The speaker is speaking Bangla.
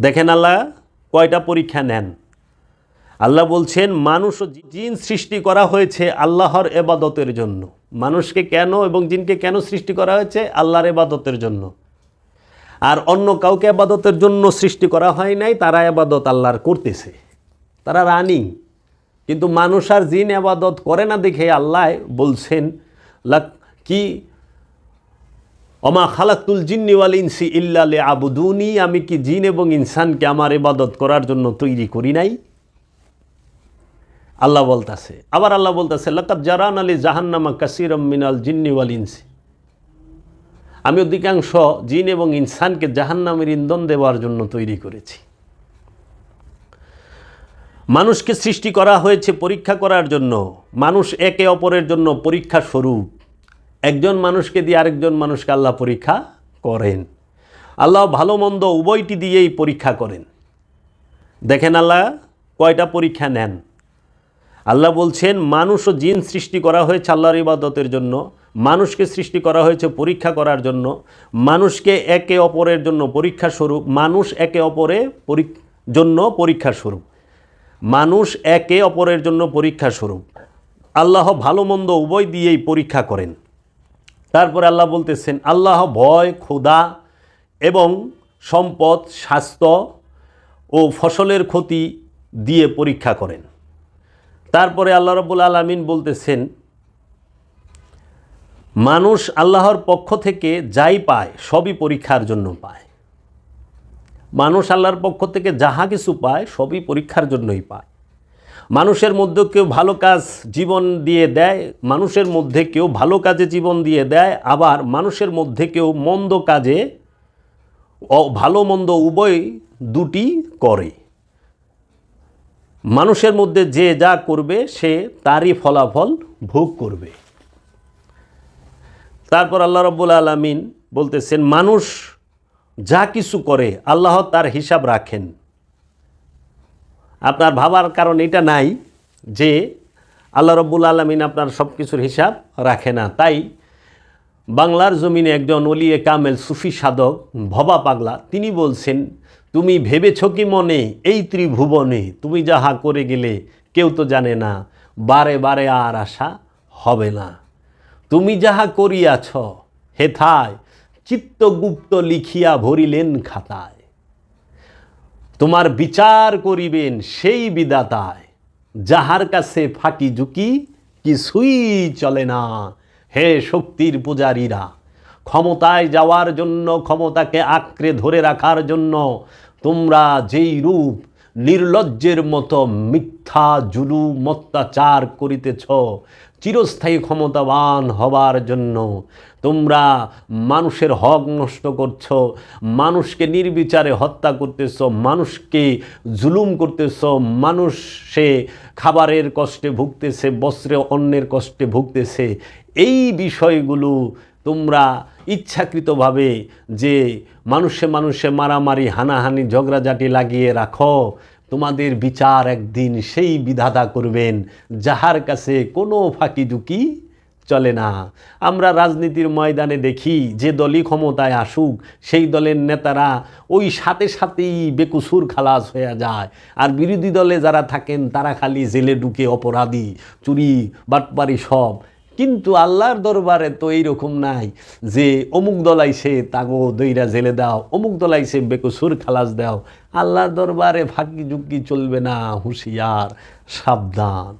দেখেন আল্লাহ, কয়টা পরীক্ষা নেন? আল্লাহ বলছেন, মানুষ ও জিন সৃষ্টি করা হয়েছে আল্লাহর এবাদতের জন্য। মানুষকে কেন এবং জিনকে কেন সৃষ্টি করা হয়েছে? আল্লাহর এবাদতের জন্য। আর অন্য কাউকে আবাদতের জন্য সৃষ্টি করা হয় নাই, তারা আবাদত আল্লাহর করতেছে। তারা রানিং। কিন্তু মানুষ আর জিন আবাদত করে না দেখে আল্লাহ বলছেন, লাক কি অমা খালাকুল জিন্নিওয়াল ইনসি ইল্লালে আবুদুনি আমি কি জিন এবং ইনসানকে আমার ইবাদত করার জন্য তৈরি করি নাই? আল্লাহ বলতাছে, আবার আল্লাহ বলতাছে লাকাত জারান আলী জাহান্নামা কাসিরম মিনাল জিন্নিওয়াল ইনসি। আমি অধিকাংশ জিন এবং ইনসানকে জাহান্নামের ইন্ধন দেওয়ার জন্য তৈরি করেছি। মানুষকে সৃষ্টি করা হয়েছে পরীক্ষা করার জন্য, মানুষ একে অপরের জন্য পরীক্ষা স্বরূপ। একজন মানুষকে দিয়ে আরেকজন মানুষকে আল্লাহ পরীক্ষা করেন। আল্লাহ ভালো মন্দ উভয়টি দিয়েই পরীক্ষা করেন। দেখেন আল্লাহ কয়টা পরীক্ষা নেন। আল্লাহ বলছেন, মানুষ ও জিন সৃষ্টি করা হয়েছে আল্লাহর ইবাদতের জন্য, মানুষকে সৃষ্টি করা হয়েছে পরীক্ষা করার জন্য, মানুষকে একে অপরের জন্য পরীক্ষা স্বরূপ, মানুষ একে অপরে জন্য পরীক্ষা স্বরূপ, মানুষ একে অপরের জন্য পরীক্ষা স্বরূপ। আল্লাহ ভালো মন্দ উভয় দিয়েই পরীক্ষা করেন। তারপরে আল্লাহ বলতেছেন, আল্লাহ ভয়, ক্ষুধা এবং সম্পদ, স্বাস্থ্য ও ফসলের ক্ষতি দিয়ে পরীক্ষা করেন। তারপরে আল্লাহ রব্বুল আলমিন বলতেছেন, মানুষ আল্লাহর পক্ষ থেকে যাই পায়, সবই পরীক্ষার জন্য পায়। মানুষ আল্লাহর পক্ষ থেকে যাহা কিছু পায়, সবই পরীক্ষার জন্যই পায়। মানুষের মধ্যে কেউ ভালো কাজ জীবন দিয়ে দেয়, মানুষের মধ্যে কেউ ভালো কাজে জীবন দিয়ে দেয়, আবার মানুষের মধ্যে কেউ মন্দ কাজে ভালো মন্দ উভয় দুটি করে। মানুষের মধ্যে যে যা করবে, সে তারই ফলাফল ভোগ করবে। তারপর আল্লাহ রব্বুল আলমিন বলতেছেন, মানুষ যা কিছু করে, আল্লাহ তার হিসাব রাখেন। আপনার ভাবার কারণ এটা নাই যে আল্লাহ রব্বুল আলমিন আপনার সব কিছুর হিসাব রাখে না। তাই বাংলার জমিনে একজন অলিয়ে কামেল সুফি সাধক, ভবা পাগলা, তিনি বলছেন, তুমি ভেবেছ কি মনে? এই ত্রিভুবনে তুমি যাহা করে গেলে কেউ তো জানে না, বারে বারে আর আশা হবে না। তুমি যাহা করিয়াছ, হেথায় চিত্তগুপ্ত লিখিয়া ভরিলেন খাতায়। তোমার বিচার করিবেন সেই বিদাতায় যাহার কাছে ফাঁকি ঝুঁকি কিছুই চলে না। হে শক্তির পূজারীরা, ক্ষমতায় যাওয়ার জন্য, ক্ষমতাকে আঁকড়ে ধরে রাখার জন্য তোমরা যেই রূপ নির্লজ্জের মতো মিথ্যা, জুলুম, অত্যাচার করিতেছ। চিরস্থায়ী ক্ষমতাবান হবার জন্য তোমরা মানুষের হক নষ্ট করছ, মানুষকে নির্বিচারে হত্যা করতেছ, মানুষকে জুলুম করতেছ, মানুষ সে খাবারের কষ্টে ভুগতেছে, বস্ত্রে অন্যের কষ্টে ভুগতেছে। এই বিষয়গুলো তোমরা ইচ্ছাকৃতভাবে যে মানুষে মানুষে মারামারি, হানাহানি, ঝগড়াঝাটি লাগিয়ে রাখো, তোমাদের বিচার একদিন সেই বিধাতা করবেন, যাহার কাছে কোনো ফাঁকি ঝুঁকি চলে না। আমরা রাজনীতির ময়দানে দেখি যে দলই ক্ষমতায় আসুক, সেই দলের নেতারা ওই সাথে সাথেই বেকুসুর খালাস হয়ে যায়। আর বিরোধী দলে যারা থাকেন, তারা খালি জেলে ঢুকে অপরাধী, চুরি, বাটপারি সব কিন্তু আল্লাহর দরবারে তো এইরকম নাই যে অমুক দলাইছে তাগো দইরা জেলে দাও, অমুক দলাইছে বেকসুর খালাস দাও। আল্লাহর দরবারে ফাঁকি ঝুঁকি চলবে না, হুঁশিয়ার, সাবধান।